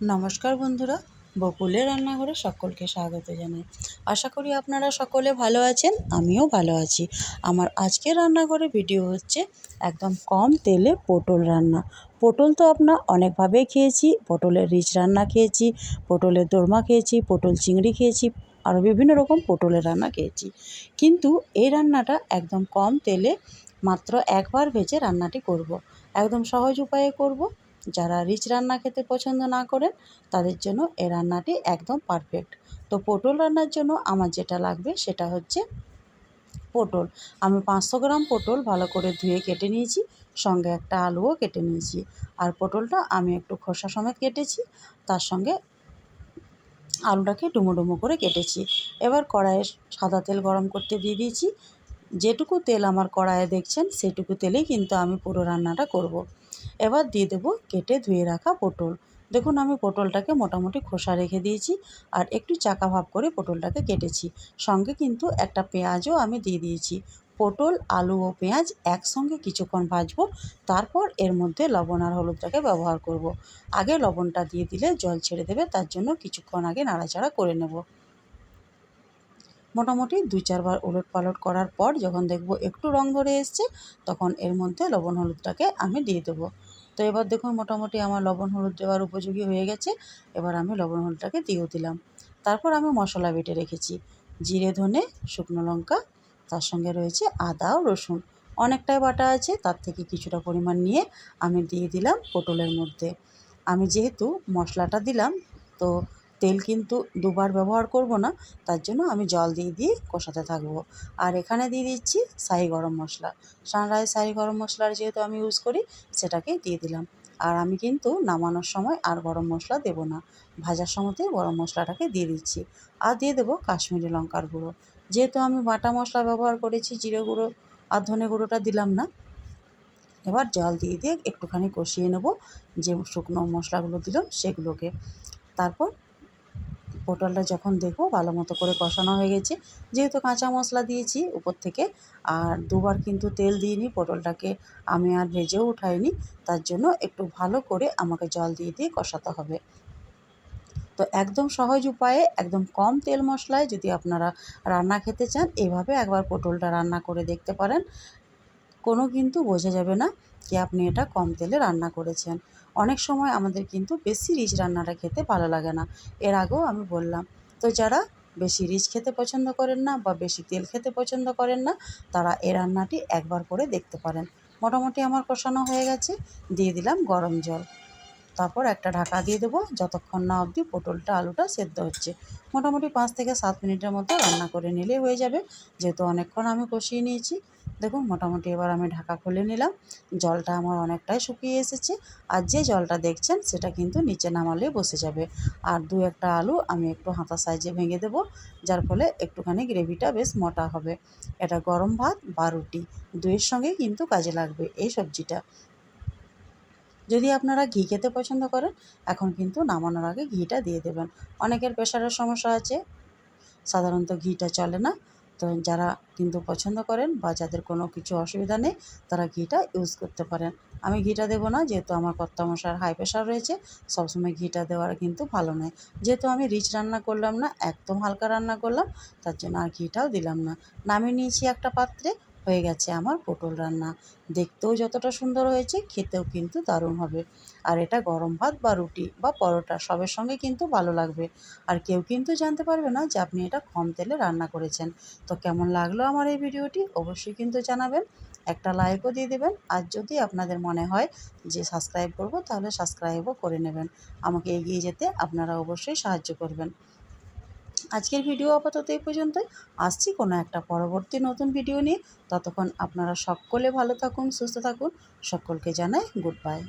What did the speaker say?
নমস্কার বন্ধুরা, বকুলের রান্নাঘরে সকলকে স্বাগত জানাই। আশা করি আপনারা সকলে ভালো আছেন, আমিও ভালো আছি। আমার আজকের রান্নাঘরে ভিডিও হচ্ছে একদম কম তেলে পটল রান্না। পটল তো আপনার অনেকভাবেই খেয়েছি, পটলের রিচ রান্না খেয়েছি, পটলের দোরমা খেয়েছি, পটল চিংড়ি খেয়েছি, আরও বিভিন্ন রকম পটলের রান্না খেয়েছি। কিন্তু এই রান্নাটা একদম কম তেলে মাত্র একবার ভেজে রান্নাটি করব। একদম সহজ উপায়ে করব যারা রিচ রান্না খেতে পছন্দ না করেন, তাদের জন্য এই রান্নাটি একদম পারফেক্ট তো পটল রান্নার জন্য আমার যেটা লাগবে সেটা হচ্ছে পটল। আমি পাঁচশো গ্রাম পটল ভালো করে ধুয়ে কেটে নিয়েছি, সঙ্গে একটা আলুও কেটে নিয়েছি। আর পটলটা আমি একটু খোসা সমেত কেটেছি, তার সঙ্গে আলুটাকে ডুমো ডুমো করে কেটেছি। এবার কড়াইয়ে সাদা তেল গরম করতে দিয়ে দিয়েছি যেটুকু তেল আমার কড়াইয়ে দেখছেন, সেটুকু তেলেই কিন্তু আমি পুরো রান্নাটা করব। এবার দিয়ে দেবো কেটে ধুয়ে রাখা পটল দেখুন, আমি পটলটাকে মোটামুটি খোসা রেখে দিয়েছি আর একটু চাকা ভাব করে পটলটাকে কেটেছি সঙ্গে কিন্তু একটা পেঁয়াজও আমি দিয়ে দিয়েছি পটল, আলু ও পেঁয়াজ একসঙ্গে কিছুক্ষণ ভাজবো, তারপর এর মধ্যে লবণ আর হলুদটাকে ব্যবহার করব। আগে লবণটা দিয়ে দিলে জল ছেড়ে দেবে, তার জন্য কিছুক্ষণ আগে নাড়াচাড়া করে নেব মোটামুটি দুই চারবার উলট পালট করার পর যখন দেখব একটু রং ধরে এসছে, তখন এর মধ্যে লবণ হলুদটাকে আমি দিয়ে দেবো। তো এবার দেখুন মোটামুটি আমার লবণ হলুদ দেওয়ার উপযোগী হয়ে গেছে, এবার আমি লবণ হলুদটাকে দিয়েও দিলাম। তারপর আমি মশলা বেটে রেখেছি, জিরে, ধনে, শুকনো লঙ্কা, তার সঙ্গে রয়েছে আদা ও রসুন। অনেকটাই বাটা আছে, তার থেকে কিছুটা পরিমাণ নিয়ে আমি দিয়ে দিলাম পটলের মধ্যে। আমি যেহেতু মশলাটা দিলাম, তো তেল কিন্তু দুবার ব্যবহার করব না, তার জন্য আমি জল দিয়ে দিয়ে কষাতে থাকব। আর এখানে দিয়ে দিচ্ছি শাহি গরম মশলা। সানরাইজ শাহি গরম মশলার যেহেতু আমি ইউজ করি, সেটাকে দিয়ে দিলাম। আর আমি কিন্তু নামানোর সময় আর গরম মশলা দেবো না। ভাজার সময়তেই গরম মশলাটাকে দিয়ে দিচ্ছি। আর দিয়ে দেবো কাশ্মীরি লঙ্কার গুঁড়ো। যেহেতু আমি বাটা মশলা ব্যবহার করেছি, জিরে গুঁড়ো আর ধনে গুঁড়োটা দিলাম না, এবার জল দিয়ে দিয়ে একটুখানি কষিয়ে নেব যে শুকনো মশলাগুলো দিলাম সেগুলোকে। তারপর পটলটা যখন দেখব ভালো মতো করে কষানো হয়ে গেছে, যেহেতু কাঁচা মশলা দিয়েছি উপর থেকে, আর দুবার কিন্তু তেল দিইনি, পটলটাকে আমি আর ভেজেও উঠাইনি, তার জন্য একটু ভালো করে আমাকে জল দিয়ে দিয়ে কষাতে হবে। তো একদম সহজ উপায়ে, একদম কম তেল মশলায় যদি আপনারা রান্না খেতে চান, এভাবে একবার পটলটা রান্না করে দেখতে পারেন। কোনো কিন্তু বোঝা যাবে না যে আপনি এটা কম তেলে রান্না করেছেন। অনেক সময় আমাদের কিন্তু বেশি রিচ রান্নাটা খেতে ভালো লাগে না। এর আগেও আমি বললাম, তো যারা বেশি রিচ খেতে পছন্দ করেন না বা বেশি তেল খেতে পছন্দ করেন না, তারা এ রান্নাটি একবার করে দেখতে পারেন। মোটামুটি আমার কষানো হয়ে গেছে, দিয়ে দিলাম গরম জল। তারপর একটা ঢাকা দিয়ে দেবো, যতক্ষণ না অবধি পটলটা, আলুটা সেদ্ধ হচ্ছে। মোটামুটি পাঁচ থেকে সাত মিনিটের মতো রান্না করে নিলে হয়ে যাবে, যেহেতু অনেকক্ষণ আমি কষিয়ে নিয়েছি। দেখুন, মোটামুটি এবার আমি ঢাকা খুলে নিলাম। জলটা আমার অনেকটাই শুকিয়ে এসেছে। আর যে জলটা দেখছেন, সেটা কিন্তু নিচে নামালে বসে যাবে। আর দু একটা আলু আমি একটু হাতা সাইজে ভেঙে দেবো, যার ফলে একটুখানি গ্রেভিটা বেশ মোটা হবে। এটা গরম ভাত বা রুটি, দুইয়ের সঙ্গেই কিন্তু কাজে লাগবে এই সবজিটা। যদি আপনারা ঘি খেতে পছন্দ করেন, এখন কিন্তু নামানোর আগে ঘিটা দিয়ে দেবেন। অনেকের প্রেশারের সমস্যা আছে। সাধারণত ঘিটা চলে না। তো যারা কিন্তু পছন্দ করেন বা যাদের কোনো কিছু অসুবিধা নেই, তারা ঘিটা ইউজ করতে পারেন। আমি ঘিটা দেবো না, যেহেতু আমার কর্তামশার হাই প্রেশার রয়েছে, সবসময় ঘিটা দেওয়ার কিন্তু ভালো নয়। যেহেতু আমি রিচ রান্না করলাম না, একদম হালকা রান্না করলাম, তার জন্য আর ঘিটাও দিলাম না। নামিয়ে নিয়েছি একটা পাত্রে হয়ে গেছে আমার পটল রান্না। দেখতেও যতটা সুন্দর হয়েছে, খেতেও কিন্তু দারুণ হবে। আর এটা গরম ভাত বা রুটি বা পরোটা সবের সঙ্গে কিন্তু ভালো লাগবে। আর কেউ কিন্তু জানতে পারবে না যে আপনি এটা কম তেলে রান্না করেছেন। তো কেমন লাগল আমার এই ভিডিওটি অবশ্যই কিন্তু জানাবেন। একটা লাইকও দিয়ে দেবেন। আর যদি আপনাদের মনে হয় যে সাবস্ক্রাইব করব তাহলে সাবস্ক্রাইবও করে নেবেন। আমাকে এগিয়ে যেতে আপনারা অবশ্যই সাহায্য করবেন। আজকের ভিডিও আপাতত এই পর্যন্তই। আসছি কোনো একটা পরবর্তী নতুন ভিডিও নিয়ে। ততক্ষণ আপনারা সকলে ভালো থাকুন, সুস্থ থাকুন। সকলকে জানাই গুড বাই